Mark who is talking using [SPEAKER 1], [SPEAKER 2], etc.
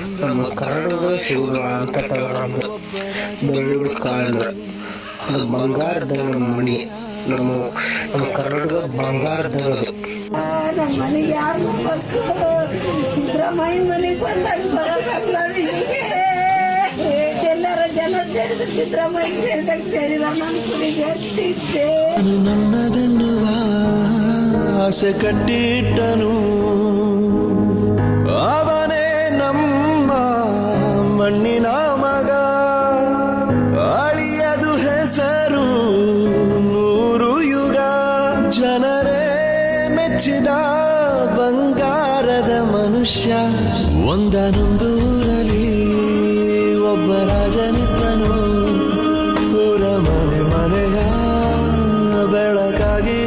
[SPEAKER 1] ನಮ್ಮ ಕನ್ನಡದ ಸಿಗುವ ಅಂತ ನಮ್ಮ ಬೆಳ್ಳುಳ್ಳಿ ಕಾಳು ಅದು ಬಂಗಾರದ ಮಣಿ. ನಮ್ಮ ನಮ್ಮ ಕನ್ನಡದ ಬಂಗಾರದದು
[SPEAKER 2] ನಮ್ಮ ಮನೆಗೆ ಯಾರು
[SPEAKER 3] ಆಸೆ ಕಟ್ಟಿಟ್ಟನು. ಹೆಸರು ನೂರು ಯುಗ ಜನರೇ ಮೆಚ್ಚಿದ ಬಂಗಾರದ ಮನುಷ್ಯ. ಒಂದನೊಂದು ಒಬ್ಬ ರಾಜನಿದ್ದನು ಮನೆ ಬೆಳಕಾಗಿ